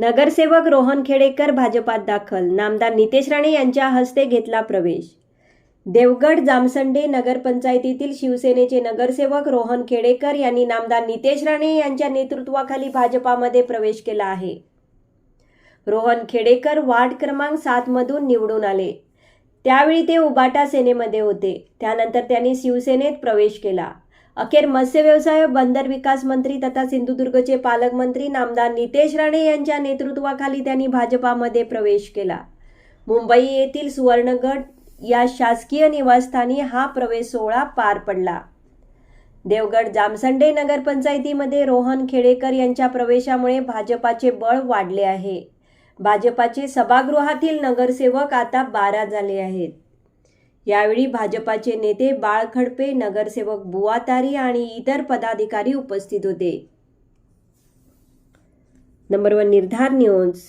नगरसेवक रोहन खेडेकर भाजपात दाखल. नामदार नितेश राणे यांच्या हस्ते घेतला प्रवेश. देवगड जामसंडे नगरपंचायतीतील शिवसेनेचे नगरसेवक रोहन खेडेकर यांनी नामदार नितेश राणे यांच्या नेतृत्वाखाली भाजपामध्ये प्रवेश केला आहे. रोहन खेडेकर वार्ड क्रमांक सातमधून निवडून आले. त्यावेळी ते उबाटा सेनेमध्ये होते. त्यानंतर त्यांनी शिवसेनेत प्रवेश केला. अखेर मत्स्य व्यवसाय बंदर विकास मंत्री तथा सिंधुदुर्गचे पालकमंत्री नामदार नितेश राणे यांच्या नेतृत्वाखाली त्यांनी भाजपामध्ये प्रवेश केला. मुंबई येथील सुवर्णगड या शासकीय निवासस्थानी हा प्रवेश सोहळा पार पडला. देवगड जामसंडे नगरपंचायतीमध्ये रोहन खेडेकर यांच्या प्रवेशामुळे भाजपाचे बळ वाढले आहे. भाजपाचे सभागृहातील नगरसेवक आता बारा झाले आहेत. यावेळी भाजपाचे नेते बाळ खडपे नगरसेवक बुवातारी आणि इतर पदाधिकारी उपस्थित होते. नंबर वन निर्धार न्यूज.